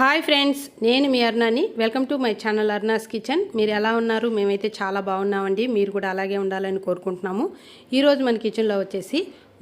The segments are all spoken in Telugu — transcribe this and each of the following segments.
హాయ్ ఫ్రెండ్స్ నేను మీ అర్నాని. Welcome to my channel Arna's kitchen. మీరు ఎలా ఉన్నారు? మేమైతే చాలా బాగున్నామండి. మీరు కూడా అలాగే ఉండాలని కోరుకుంటున్నాము. ఈరోజు మన కిచెన్లో వచ్చేసి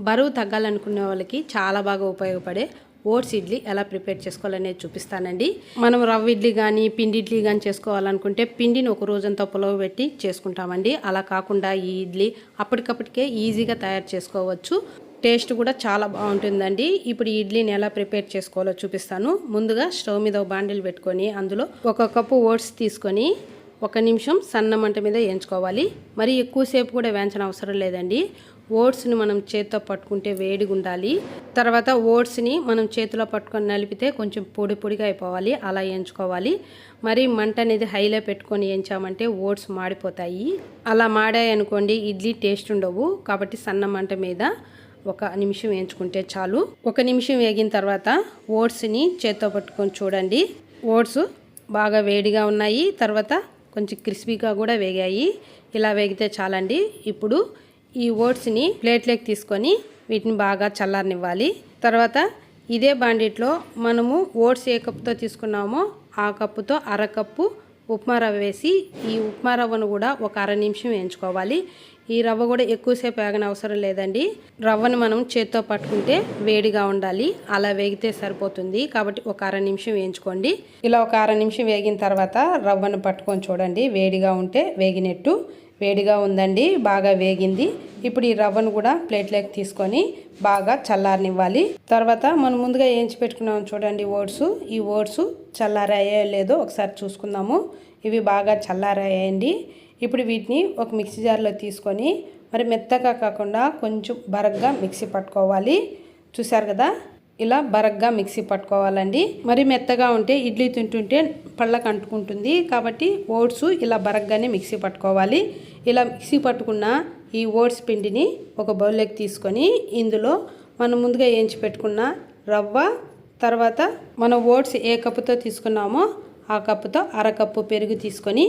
బరువు తగ్గాలనుకునే వాళ్ళకి చాలా బాగా ఉపయోగపడే ఓట్స్ ఇడ్లీ ఎలా ప్రిపేర్ చేసుకోవాలనేది చూపిస్తానండి. మనం రవ్వ ఇడ్లీ కానీ పిండి ఇడ్లీ కానీ చేసుకోవాలనుకుంటే పిండిని ఒక రోజంతా పులవ పెట్టి చేసుకుంటామండి. అలా కాకుండా ఈ ఇడ్లీ అప్పటికప్పటికే ఈజీగా తయారు చేసుకోవచ్చు. టేస్ట్ కూడా చాలా బాగుంటుందండి. ఇప్పుడు ఇడ్లీని ఎలా ప్రిపేర్ చేసుకోవాలో చూపిస్తాను. ముందుగా స్టవ్ మీద బాండిల్ పెట్టుకొని అందులో ఒక కప్పు ఓట్స్ తీసుకొని ఒక నిమిషం సన్న మంట మీద వేయించుకోవాలి. మరి ఎక్కువసేపు కూడా వేయించని అవసరం లేదండి. ఓట్స్ని మనం చేతితో పట్టుకుంటే వేడిగా ఉండాలి. తర్వాత ఓట్స్ని మనం చేతిలో పట్టుకొని నలిపితే కొంచెం పొడి పొడిగా అయిపోవాలి. అలా వేయించుకోవాలి. మరి మంట అనేది హైలో పెట్టుకొని వేయించామంటే ఓట్స్ మాడిపోతాయి. అలా మాడాయి అనుకోండి ఇడ్లీ టేస్ట్ ఉండవు. కాబట్టి సన్న మంట మీద ఒక నిమిషం వేయించుకుంటే చాలు. ఒక నిమిషం వేగిన తర్వాత ఓట్స్ని చేత్తో పట్టుకొని చూడండి. ఓట్స్ బాగా వేడిగా ఉన్నాయి. తర్వాత కొంచెం క్రిస్పీగా కూడా వేగాయి. ఇలా వేగితే చాలండి. ఇప్పుడు ఈ ఓట్స్ని ప్లేట్లోకి తీసుకొని వీటిని బాగా చల్లారనివ్వాలి. తర్వాత ఇదే బాండిట్లో మనము ఓట్స్ ఏ కప్తో తీసుకున్నామో ఆ కప్పుతో అరకప్పు ఉప్మా రవ్వ వేసి ఈ ఉప్మా రవ్వను కూడా ఒక అర నిమిషం వేయించుకోవాలి. ఈ రవ్వ కూడా ఎక్కువసేపు వేగన అవసరం లేదండి. రవ్వను మనం చేత్తో పట్టుకుంటే వేడిగా ఉండాలి. అలా వేగితే సరిపోతుంది. కాబట్టి ఒక అర నిమిషం వేయించుకోండి. ఇలా ఒక అర నిమిషం వేగిన తర్వాత రవ్వను పట్టుకొని చూడండి. వేడిగా ఉంటే వేగినట్టు. వేడిగా ఉందండి. బాగా వేగింది. ఇప్పుడు ఈ రవ్వను కూడా ప్లేట్లోకి తీసుకొని బాగా చల్లారనివ్వాలి. తర్వాత మనం ముందుగా వేయించి పెట్టుకున్నాం చూడండి ఓట్స్. ఈ ఓట్స్ చల్లారాయో లేదో ఒకసారి చూసుకుందాము. ఇవి బాగా చల్లారాయండి ఇప్పుడు వీటిని ఒక మిక్సీ జార్లో తీసుకొని మరి మెత్తగా కాకుండా కొంచెం బరగ్గా మిక్సీ పట్టుకోవాలి. చూసారు కదా? ఇలా బరగ్గా మిక్సీ పట్టుకోవాలండి. మరి మెత్తగా ఉంటే ఇడ్లీ తింటుంటే పళ్ళకు అంటుకుంటుంది. కాబట్టి ఓట్స్ ఇలా బరగ్గానే మిక్సీ పట్టుకోవాలి. ఇలా మిక్సీ పట్టుకున్న ఈ ఓట్స్ పిండిని ఒక బౌల్లోకి తీసుకొని ఇందులో మనం ముందుగా వేయించి పెట్టుకున్న రవ్వ తర్వాత మనం ఓట్స్ ఏ కప్పుతో తీసుకున్నామో ఆ కప్పుతో అరకప్పు పెరుగు తీసుకొని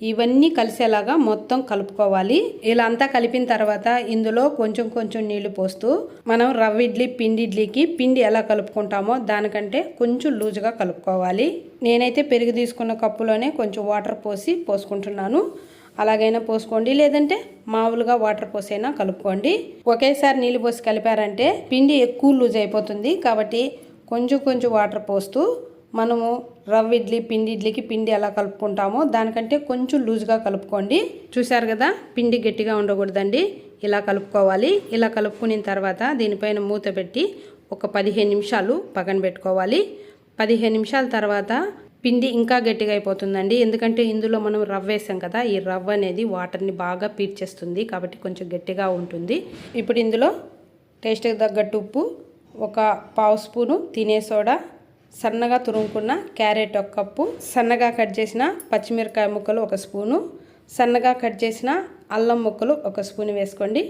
ఇవన్నీ కలిసేలాగా మొత్తం కలుపుకోవాలి. ఇలా అంతా కలిపిన తర్వాత ఇందులో కొంచెం కొంచెం నీళ్ళు పోస్తూ మనం రవ్వ ఇడ్లీ పిండి ఇడ్లీకి పిండి ఎలా కలుపుకుంటామో దానికంటే కొంచెం లూజుగా కలుపుకోవాలి. నేనైతే పెరుగు తీసుకున్న కప్పులోనే కొంచెం వాటర్ పోసి పోసుకుంటున్నాను. అలాగైనా పోసుకోండి లేదంటే మామూలుగా వాటర్ పోసైనా కలుపుకోండి. ఒకేసారి నీళ్ళు పోసి కలిపారంటే పిండి ఎక్కువ లూజ్ అయిపోతుంది కాబట్టి కొంచెం కొంచెం వాటర్ పోస్తూ మనము రవ్వ ఇడ్లీ పిండి ఇడ్లీకి పిండి ఎలా కలుపుకుంటామో దానికంటే కొంచెం లూజ్గా కలుపుకోండి. చూశారు కదా? పిండి గట్టిగా ఉండకూడదండి. ఇలా కలుపుకోవాలి. ఇలా కలుపుకున్న తర్వాత దీనిపైన మూత పెట్టి ఒక పదిహేను నిమిషాలు పక్కన పెట్టుకోవాలి. పదిహేను నిమిషాల తర్వాత పిండి ఇంకా గట్టిగా అయిపోతుందండి. ఎందుకంటే ఇందులో మనం రవ్వ వేసాం కదా ఈ రవ్వ అనేది వాటర్ని బాగా పీడ్చేస్తుంది కాబట్టి కొంచెం గట్టిగా ఉంటుంది. ఇప్పుడు ఇందులో టేస్ట్కి తగ్గట్టు ఉప్పు ఒక పావు స్పూను తినే సోడా సన్నగా తురుముకున్న క్యారెట్ ఒక కప్పు సన్నగా కట్ చేసిన పచ్చిమిరకాయ ముక్కలు ఒక స్పూను సన్నగా కట్ చేసిన అల్లం ముక్కలు ఒక స్పూన్ వేసుకోండి.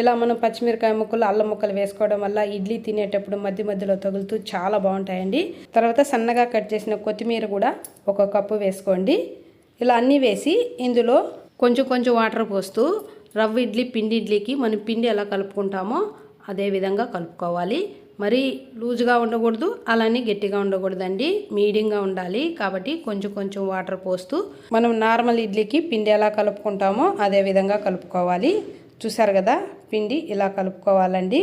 ఇలా మనం పచ్చిమిరకాయ ముక్కలు అల్లం ముక్కలు వేసుకోవడం వల్ల ఇడ్లీ తినేటప్పుడు మధ్య మధ్యలో తగులుతూ చాలా బాగుంటాయండి. తర్వాత సన్నగా కట్ చేసిన కొత్తిమీర కూడా ఒక కప్పు వేసుకోండి. ఇలా అన్నీ వేసి ఇందులో కొంచెం కొంచెం వాటర్ పోస్తూ రవ్వ ఇడ్లీ పిండి ఇడ్లీకి మనం పిండి ఎలా కలుపుకుంటామో అదే విధంగా కలుపుకోవాలి. మరీ లూజుగా ఉండకూడదు అలానే గట్టిగా ఉండకూడదండి. మీడియంగా ఉండాలి. కాబట్టి కొంచెం కొంచెం వాటర్ పోస్తూ మనం నార్మల్ ఇడ్లీకి పిండి ఎలా కలుపుకుంటామో అదే విధంగా కలుపుకోవాలి. చూసారు కదా పిండి ఇలా కలుపుకోవాలండి.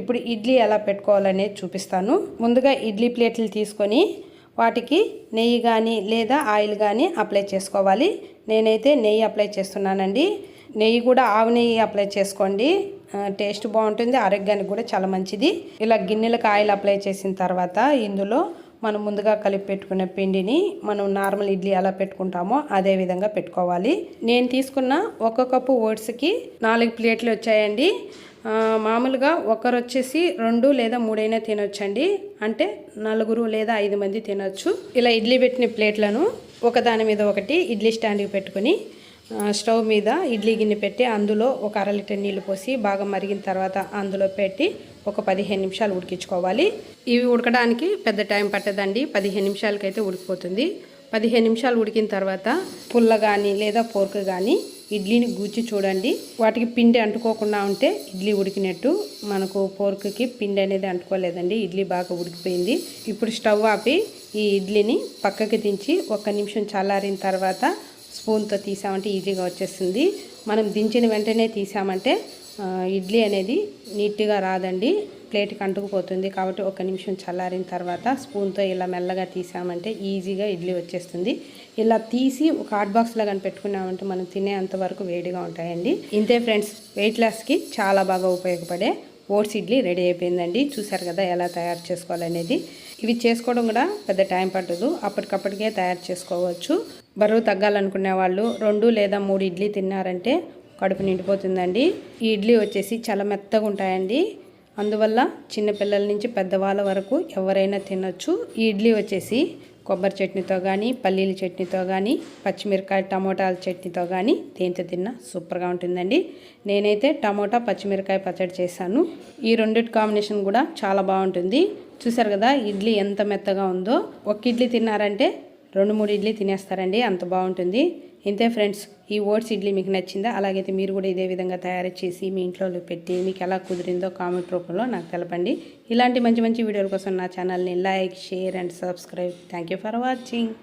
ఇప్పుడు ఇడ్లీ ఎలా పెట్టుకోవాలనేది చూపిస్తాను. ముందుగా ఇడ్లీ ప్లేట్లు తీసుకొని వాటికి నెయ్యి కానీ లేదా ఆయిల్ కానీ అప్లై చేసుకోవాలి. నేనైతే నెయ్యి అప్లై చేస్తున్నానండి. నెయ్యి కూడా ఆవు నెయ్యి అప్లై చేసుకోండి. టేస్ట్ బాగుంటుంది ఆరోగ్యానికి కూడా చాలా మంచిది. ఇలా గిన్నెలకు ఆయిల్ అప్లై చేసిన తర్వాత ఇందులో మనం ముందుగా కలిపి పెట్టుకున్న పిండిని మనం నార్మల్ ఇడ్లీ ఎలా పెట్టుకుంటామో అదే విధంగా పెట్టుకోవాలి. నేను తీసుకున్న ఒక కప్పు ఓట్స్కి నాలుగు ప్లేట్లు వచ్చాయండి. మామూలుగా ఒకరు వచ్చేసి రెండు లేదా మూడైనా తినొచ్చండి. అంటే నలుగురు లేదా ఐదు మంది తినొచ్చు. ఇలా ఇడ్లీ పెట్టిన ప్లేట్లను ఒకదాని మీద ఒకటి ఇడ్లీ స్టాండ్కి పెట్టుకొని స్టవ్ మీద ఇడ్లీ గిన్నె పెట్టి అందులో ఒక అర లీటర్ నీళ్ళు పోసి బాగా మరిగిన తర్వాత అందులో పెట్టి ఒక పదిహేను నిమిషాలు ఉడికించుకోవాలి. ఇవి ఉడకడానికి పెద్ద టైం పట్టదండి. పదిహేను నిమిషాలకైతే ఉడికిపోతుంది. పదిహేను నిమిషాలు ఉడికిన తర్వాత పుల్ల కానీ లేదా పోర్క్ కానీ ఇడ్లీని గూచి చూడండి. వాటికి పిండి అంటుకోకుండా ఉంటే ఇడ్లీ ఉడికినట్టు మనకు పోర్క్కి పిండి అనేది అంటుకోలేదండి. ఇడ్లీ బాగా ఉడికిపోయింది. ఇప్పుడు స్టవ్ ఆపి ఈ ఇడ్లీని పక్కకి దించి ఒక్క నిమిషం చల్లారిన తర్వాత స్పూన్తో తీసామంటే ఈజీగా వచ్చేస్తుంది. మనం దించిన వెంటనే తీసామంటే ఇడ్లీ అనేది నీట్గా రాదండి. ప్లేట్కి అంటుకుపోతుంది కాబట్టి ఒక నిమిషం చల్లారిన తర్వాత స్పూన్తో ఇలా మెల్లగా తీసామంటే ఈజీగా ఇడ్లీ వచ్చేస్తుంది. ఇలా తీసి ఒక హాట్ బాక్స్లో కానీ పెట్టుకున్నామంటే మనం తినేంత వరకు వేడిగా ఉంటాయండి. ఇంతే ఫ్రెండ్స్ వెయిట్ లాస్కి చాలా బాగా ఉపయోగపడే ఓట్స్ ఇడ్లీ రెడీ అయిపోయిందండి. చూసారు కదా ఎలా తయారు చేసుకోవాలనేది. ఇవి చేసుకోవడం కూడా పెద్ద టైం పట్టదు. అప్పటికప్పటికే తయారు చేసుకోవచ్చు. బరువు తగ్గాలనుకునే వాళ్ళు రెండు లేదా మూడు ఇడ్లీ తిన్నారంటే కడుపు నిండిపోతుందండి. ఈ ఇడ్లీ వచ్చేసి చాలా మెత్తగా ఉంటాయండి. అందువల్ల చిన్నపిల్లల నుంచి పెద్దవాళ్ళ వరకు ఎవరైనా తినొచ్చు. ఈ ఇడ్లీ వచ్చేసి కొబ్బరి చట్నీతో కానీ పల్లీల చట్నీతో కానీ పచ్చిమిరకాయ టమోటాల చట్నీతో కానీ దేంతో తిన్నా సూపర్గా ఉంటుందండి. నేనైతే టమోటా పచ్చిమిరకాయ పచ్చడి చేశాను. ఈ రెండిటి కాంబినేషన్ కూడా చాలా బాగుంటుంది. చూసారు కదా ఇడ్లీ ఎంత మెత్తగా ఉందో. ఒక ఇడ్లీ తిన్నారంటే రెండు మూడు ఇడ్లీ తినేస్తారండి అంత బాగుంటుంది. ఇంతే ఫ్రెండ్స్ ఈ ఓట్స్ ఇడ్లీ మీకు నచ్చిందా? అలాగైతే మీరు కూడా ఇదే విధంగా తయారు చేసి మీ ఇంట్లో పెట్టి మీకు ఎలా కుదిరిందో కామెంట్ రూపంలో నాకు తెలపండి. ఇలాంటి మంచి మంచి వీడియోల కోసం నా ఛానల్ని like share and subscribe. Thank you for watching.